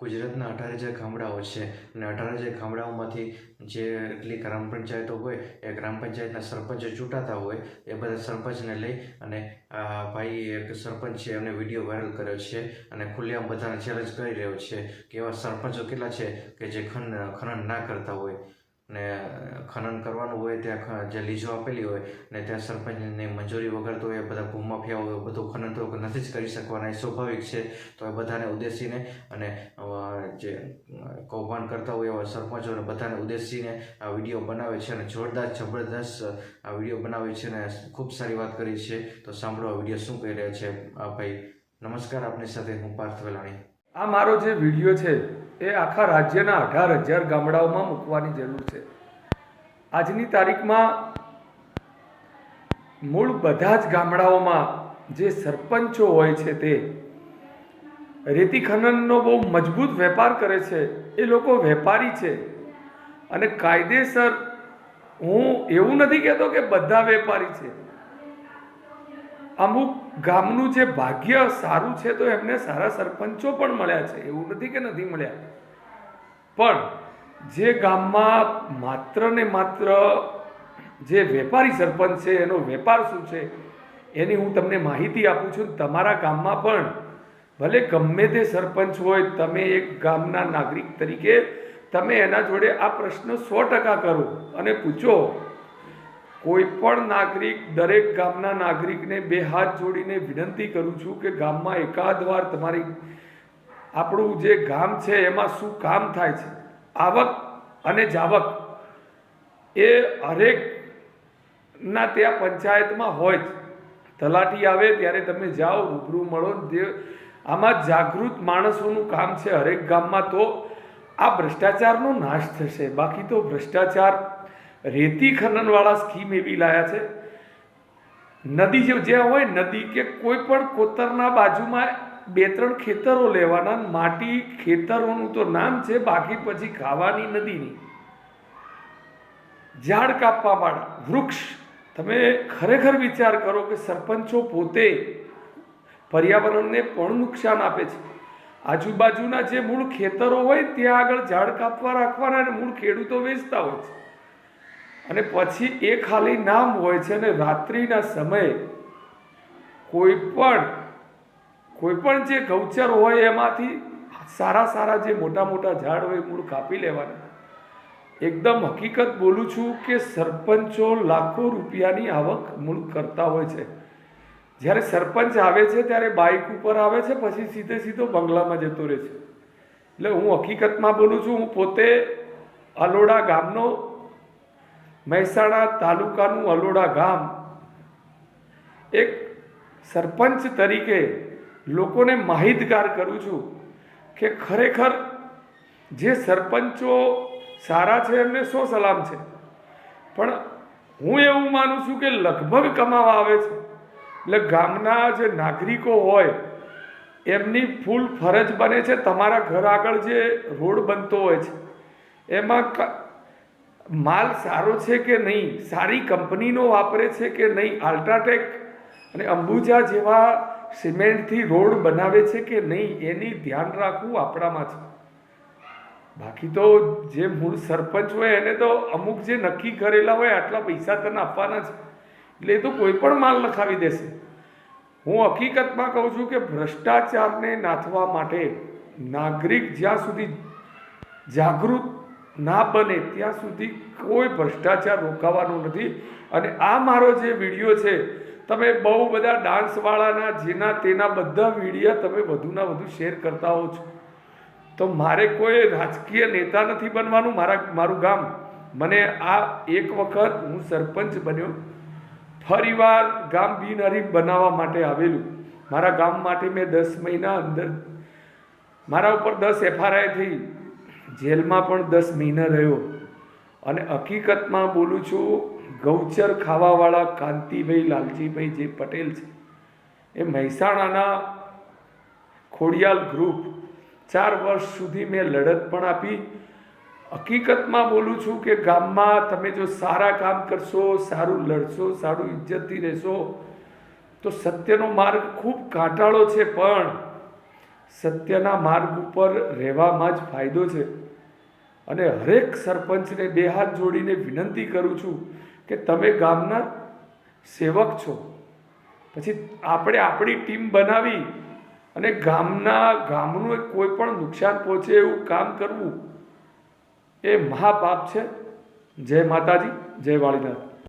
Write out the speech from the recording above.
ગુજરાતના અઢાર હજાર ગામડાઓ છે અને અઢાર હજાર ગામડાઓમાંથી જે એટલી ગ્રામ પંચાયતો હોય, એ ગ્રામ પંચાયતના સરપંચ ચૂંટાતા હોય, એ બધા સરપંચને લઈ અને ભાઈ એક સરપંચ છે, એમને વીડિયો વાયરલ કર્યો છે અને ખુલ્લેઆમ બધાને ચેલેન્જ કરી રહ્યો છે કે એવા સરપંચો કેટલા છે કે જે ખન ખનન ના કરતા હોય. ને ખનન કરવાનું હોય, ત્યાં જે લીઝો આપેલી હોય, ને ત્યાં સરપંચની મંજૂરી વગર તો એ બધા ભૂમાફિયાઓ હોય બધું ખનન તો નથી જ કરી શકવાના, એ સ્વાભાવિક છે. તો એ બધાને ઉદ્દેશીને અને જે કૌભાંડ કરતા હોય એવા સરપંચોને બધાને ઉદ્દેશીને આ વીડિયો બનાવે છે અને જોરદાર, જબરદસ્ત આ વીડિયો બનાવે છે અને ખૂબ સારી વાત કરી છે. તો સાંભળો આ વીડિયો શું કહી રહ્યા છે. આ ભાઈ, નમસ્કાર આપની સાથે, હું પાર્થ વેલાણી. આ મારો જે વીડિયો છે, એ આખા રાજ્યના અઢાર હજાર ગામડાઓમાં મૂકવાની જરૂર છે. આજની તારીખમાં મૂળ બધા જ ગામડાઓમાં જે સરપંચો હોય છે તે, રેતી ખનનનો બહુ મજબૂત વેપાર કરે છે, એ લોકો વેપારી છે. અને કાયદેસર હું એવું નથી કહેતો કે બધા વેપારી છે. અમુક ગામનું જે ભાગ્ય સારું છે તો એમને સારા સરપંચો પણ મળ્યા છે, એવું નથી કે નથી મળ્યા. પણ જે ગામમાં માત્ર ને માત્ર જે વેપારી સરપંચ છે, એનો વેપાર શું છે, એની હું તમને માહિતી આપું છું તમારા ગામમાં પણ ભલે ગમે તે સરપંચ હોય, તમે એક ગામના નાગરિક તરીકે તમે એના જોડે આ પ્રશ્ન સો ટકા કરો અને પૂછો કોઈ પણ નાગરિક, દરેક ગામના નાગરિકને બે હાથ જોડીને વિનંતી કરું છું કે ગામમાં એકાદ વાર તમારી આપણું જે ગામ છે, એમાં શું કામ થાય છે? આવક અને જાવક એ હરેક ના ત્યાં પંચાયતમાં હોય જ. તલાટી આવે ત્યારે તમે જાઓ, રૂબરૂ મળો જે આમાં જાગૃત માણસોનું કામ છે હરેક ગામમાં તો આ ભ્રષ્ટાચારનો નાશ થશે. બાકી તો ભ્રષ્ટાચાર રેતી ખનનવાળા સ્કીમ એવી લાયા છે. નદી જે જ્યાં હોય નદી કે કોઈ પણ કોતરના બાજુમાં બે ત્રણ ખેતરો લેવાના, માટી ખેતરોનું તો નામ છે, બાકી પછી ખાવાની નદીની. ઝાડ કાપવા વાળા વૃક્ષ. તમે ખરેખર વિચાર કરો કે સરપંચો પોતે પર્યાવરણને પણ નુકસાન આપે છે. આજુબાજુના જે મૂળ ખેતરો હોય, ત્યાં આગળ ઝાડ કાપવા રાખવાના અને મૂળ ખેડૂતો વેચતા હોય છે. અને પછી એ ખાલી નામ હોય છે અને રાત્રિના સમયે કોઈ પણ કોઈ પણ જે ગૌચર હોય એમાંથી સારા સારા જે મોટા મોટા ઝાડ હોય મૂળ કાપી લેવાના. એકદમ હકીકત બોલું છું કે સરપંચો લાખો રૂપિયાની આવક મૂળ કરતા હોય છે. જ્યારે સરપંચ આવે છે ત્યારે બાઇક ઉપર આવે છે, પછી સીધે સીધો બંગલામાં જતો રહે છે. એટલે હું હકીકતમાં બોલું છું, હું પોતે અલોડા ગામનો મહેસાણા તાલુકાનું અલોડા ગામ. એક સરપંચ તરીકે લોકોને માહિતગાર કરું છું કે ખરેખર જે સરપંચો સારા છે એમને સો સલામ છે. પણ હું એવું માનું છું કે લગભગ કમાવા આવે છે. એટલે ગામના જે નાગરિકો હોય, એમની ફૂલ ફરજ બને છે તમારા ઘર આગળ જે રોડ બનતો હોય છે. એમાં માલ સારો છે કે નહીં? સારી કંપનીનો વાપરે છે કે નહીં? આલ્ટ્રાટેક અને અંબુજા જેવા સિમેન્ટથી રોડ બનાવે છે કે નહીં? એની ધ્યાન રાખવું આપણામાં છે. બાકી તો જે મૂળ સરપંચ હોય એને તો અમુક જે નક્કી કરેલા હોય આટલા પૈસા તને આપવાના છે એટલે એ તો કોઈ પણ માલ નખાવી દેશે. હું હકીકતમાં કહું છું કે ભ્રષ્ટાચારને નાથવા માટે નાગરિક જ્યાં સુધી જાગૃત ના બને ત્યાં સુધી કોઈ ભ્રષ્ટાચાર રોકાવાનો નથી. અને આ મારો જે વીડિયો છે, તમે બહુ બધા ડાન્સવાળાના જેના તેના બધા વિડીયા તમે વધુના વધુ શેર કરતા હો છો. તો મારે કોઈ રાજકીય નેતા નથી બનવાનું મારા, મારું ગામ. મને આ એક વખત હું સરપંચ બન્યો. ફરીવાર ગામ બિનહરીફ બનાવવા માટે આવેલું. મારા ગામ માટે મેં દસ મહિના અંદર મારા ઉપર દસ એફઆરઆઈ થઈ. જેલમાં પણ દસ મહિના રહ્યો. અને હકીકતમાં બોલું છું, ગૌચર ખાવાવાળા કાંતિભાઈ લાલજીભાઈ જે પટેલ છે, એ મહેસાણાના ખોડિયાલ ગ્રુપ ચાર વર્ષ સુધી મેં લડત પણ આપી. હકીકતમાં બોલું છું કે ગામમાં તમે જો સારા કામ કરશો, સારું લડશો, સારું ઇજ્જતથી રહેશો, તો સત્યનો માર્ગ ખૂબ કાંટાળો છે, પણ સત્યના માર્ગ ઉપર રહેવામાં જ ફાયદો છે. અને હરેક સરપંચને બે હાથ જોડીને વિનંતી કરું છું કે તમે ગામના સેવક છો. પછી આપણે આપણી ટીમ બનાવી અને ગામના, ગામનું કોઈ પણ નુકસાન પહોંચે એવું કામ કરવું એ મહાપાપ છે. જય માતાજી, જય વાળીનાથ.